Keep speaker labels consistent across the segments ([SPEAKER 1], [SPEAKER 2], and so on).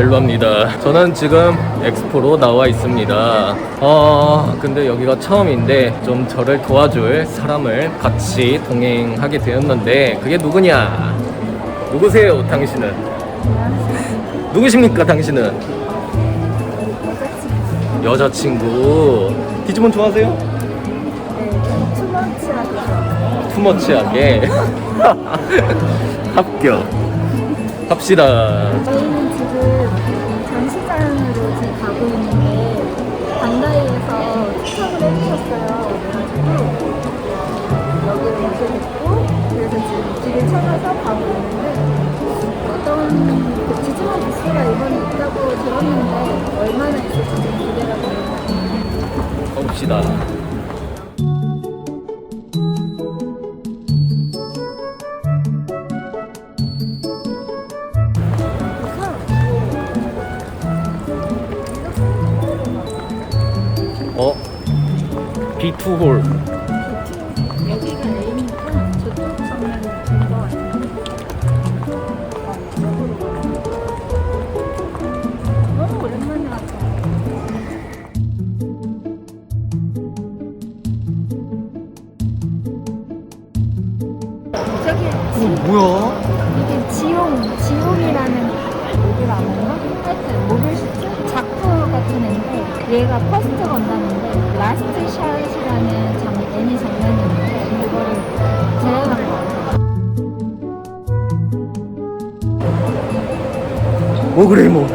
[SPEAKER 1] 벨로입니다. 저는 지금 엑스포로 나와 있습니다. 어, 근데 여기가 처음인데 좀 저를 도와줄 사람을 같이 동행하게 되었는데 그게 누구냐? 누구세요, 당신은? 누구십니까, 당신은? 여자친구. 디지몬 좋아하세요?
[SPEAKER 2] 네,
[SPEAKER 1] 투머치하게. 합격. 합시다.
[SPEAKER 2] 가고 있는데 어떤 그 디지몬 부스가 이번에 있다고 들었는데 얼마나 있을지 좀 기대가 됩니다.
[SPEAKER 1] 가봅시다. 어? B2홀. 뭐 그래 뭐.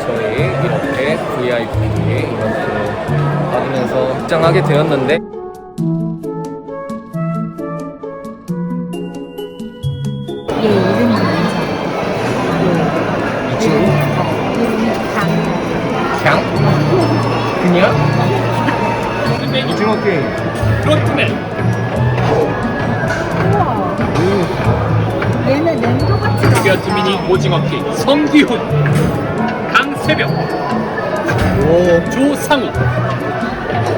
[SPEAKER 1] 저희 이렇게 VIP 이벤트를 받으면서 입장하게 되었는데
[SPEAKER 2] 얘 이름이 뭔지
[SPEAKER 1] 이 친구
[SPEAKER 2] 이름이 강.
[SPEAKER 1] 그냥? 그냥 오징어 게임
[SPEAKER 3] 트로트맨.
[SPEAKER 2] 우와. 얘는 랜도 같이 나와.
[SPEAKER 3] 뼈트 미니 오징어 킹 성기훈 강세병
[SPEAKER 1] 오
[SPEAKER 3] 조상우.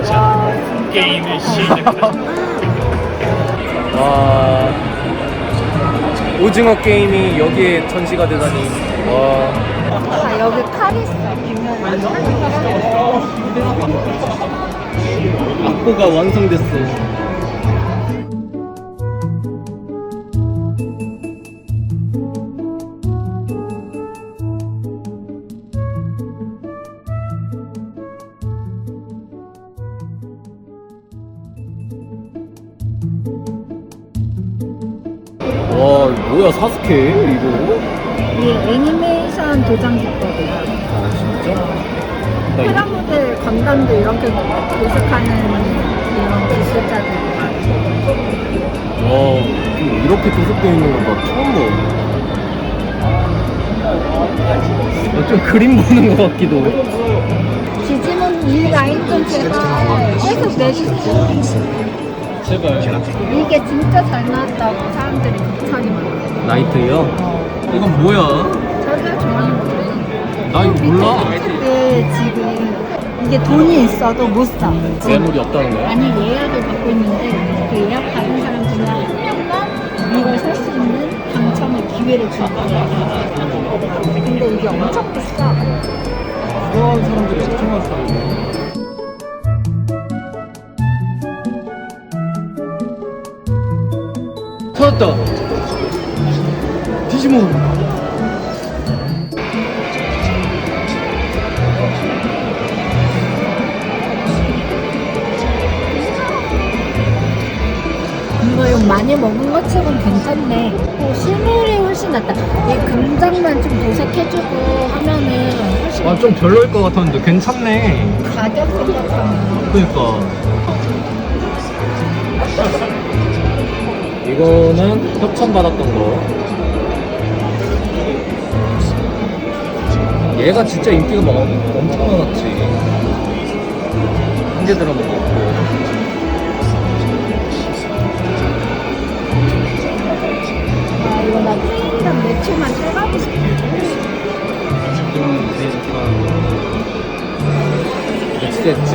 [SPEAKER 3] 자 게임을 시작합니다
[SPEAKER 1] 와. 오징어 게임이 여기에 전시가 되다니. 와.
[SPEAKER 2] 아, 여기 칼 있어.
[SPEAKER 1] 악보가 완성됐어 와 뭐야 사스케 이거?
[SPEAKER 2] 이게 애니메이션 도장 기법이야.
[SPEAKER 1] 아 진짜? 나 이거
[SPEAKER 2] 프라모델 건담도 이렇게 도색하는 이런 기술자들
[SPEAKER 1] 와, 이렇게 도색되어 있는 거나 처음 봐. 어, 좀 그림 보는 것 같기도 해.
[SPEAKER 2] 디지몬 이 라인 좀 제발 계속 내주세요.
[SPEAKER 1] 제발.
[SPEAKER 2] 이게 진짜 잘 나왔다고 사람들이 극찬이 많아요.
[SPEAKER 1] 나이트요? 이건 뭐야?
[SPEAKER 2] 저희가 좋아하는 거예요.
[SPEAKER 1] 나 이거 몰라.
[SPEAKER 2] 네, 지금 이게 돈이 있어도 못 사.
[SPEAKER 1] 매물이 없다는 거야?
[SPEAKER 2] 아니 예약을 받고 있는데 그 예약 받은 사람 중에 한 명만 이걸 살 수 있는 당첨의 기회를 줄 거예요. 근데 이게 엄청 비싸.
[SPEAKER 1] 좋아하는 사람들이 엄청 많다. 찾았다. 디지몬.
[SPEAKER 2] 많이 먹은 것처럼 괜찮네. 어, 실물이 훨씬 낫다. 이 금장만 좀 도색해주고 하면은 훨씬
[SPEAKER 1] 아, 좀 별로일 것 같았는데 괜찮네.
[SPEAKER 2] 가격 생각하면.
[SPEAKER 1] 그니까. 이거는 협찬받았던 거. 얘가 진짜 인기가 막 엄청 많았지. 한개 없고.
[SPEAKER 2] 프리미엄 매출만 싶어.
[SPEAKER 1] 지금 매치됐지.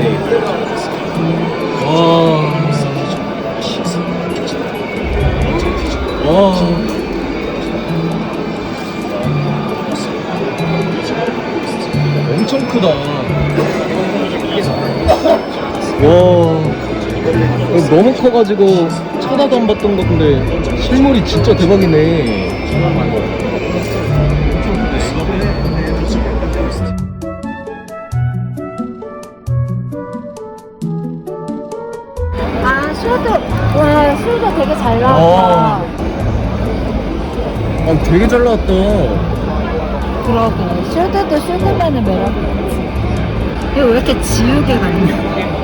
[SPEAKER 1] 와. 와. 엄청 크다. 와. 너무 커가지고 쳐다도 안 봤던 건데 실물이 진짜 대박이네.
[SPEAKER 2] 아 슈도 와 슈도 되게 잘
[SPEAKER 1] 와.
[SPEAKER 2] 나왔다.
[SPEAKER 1] 아, 되게 잘 나왔다.
[SPEAKER 2] 그러게 슈드도 슈드만의 매력이 있지. 이거 왜 이렇게 지우개 같냐?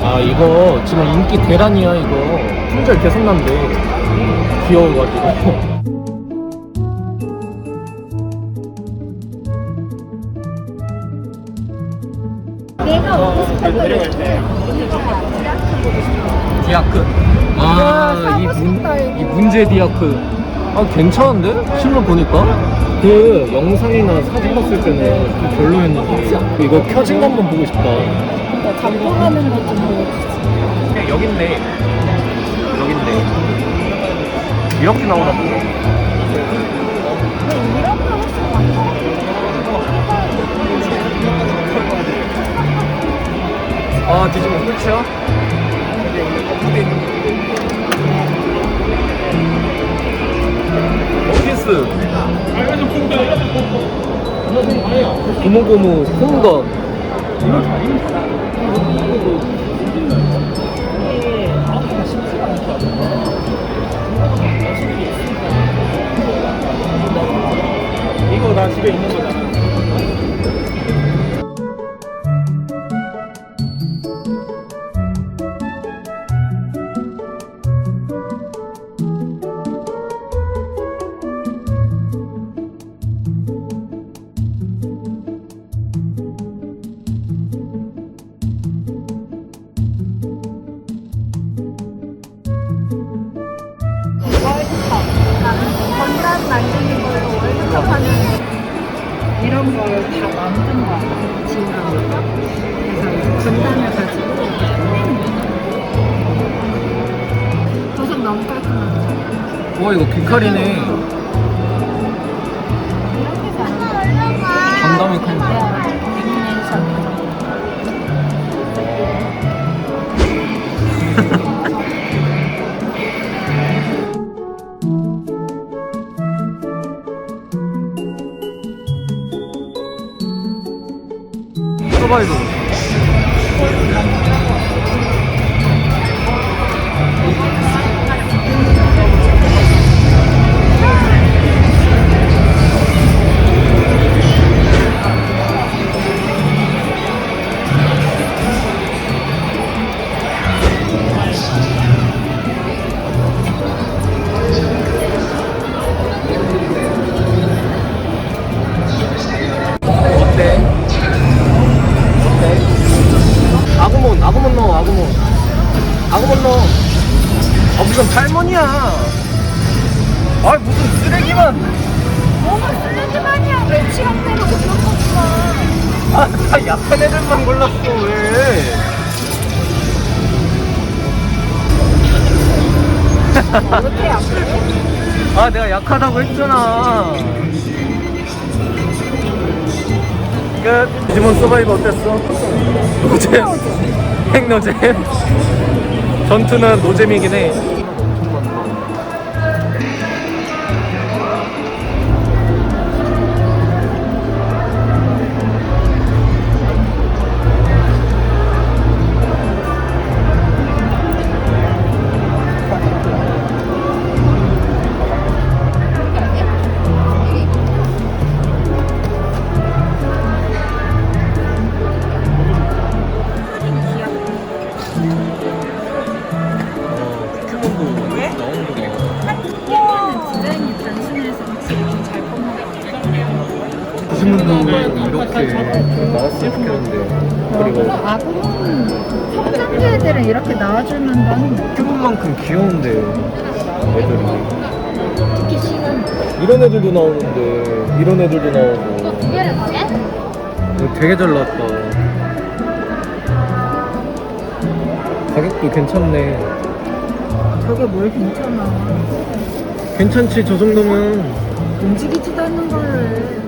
[SPEAKER 1] 아 이거 지금 인기 대란이야 이거 품절 계속 난대 귀여워가지고 디아크. 아이
[SPEAKER 2] 사고 싶다, 이거.
[SPEAKER 1] 이 문제 디아크. 아 괜찮은데? 실물 보니까? 그 영상이나 사진 봤을 때는 좀 별로였는데 이거 켜진 거 한번 보고 싶다.
[SPEAKER 2] 나 작동하는 거좀 보여주지.
[SPEAKER 1] 여기 있네. 이렇게 나오나 보네 아 뒤집으면 끝이야? 원피스? 고무고무 홈건 이거
[SPEAKER 2] 다 만든 거야. 지우랑. 그래서 건담을 가지고. 도색 너무 깔끔하다.
[SPEAKER 1] 와 이거 귀칼이네
[SPEAKER 2] 이렇게 잘
[SPEAKER 1] 건담이
[SPEAKER 2] 큰애
[SPEAKER 1] 서바이벌 탈몬이야. 아, 무슨 쓰레기만.
[SPEAKER 2] 너무 쓰레기만이야. 왜 취향대로 그런 거구나.
[SPEAKER 1] 아, 다 약한 애들만 골랐어, 왜?
[SPEAKER 2] 어떻게 약해?
[SPEAKER 1] 아, 내가 약하다고 했잖아. 끝. 디지몬 서바이브 어땠어? 노잼. 핵노잼. 전투는 노잼이긴 해.
[SPEAKER 2] 같아요.
[SPEAKER 1] 포켓몬도 이렇게 나왔으면 좋겠는데. 그리고
[SPEAKER 2] 아구몬 성장기 애들은 이렇게 한데
[SPEAKER 1] 포켓몬만큼 귀여운데 애들이.
[SPEAKER 2] 특히 시간
[SPEAKER 1] 이런 애들도 나오는데 이런 애들도 나오고.
[SPEAKER 2] 두 개를
[SPEAKER 1] 되게 잘 나왔다. 가격도 괜찮네.
[SPEAKER 2] 저게 뭘 괜찮아?
[SPEAKER 1] 괜찮지 저 정도면.
[SPEAKER 2] 움직이지도 않는 거를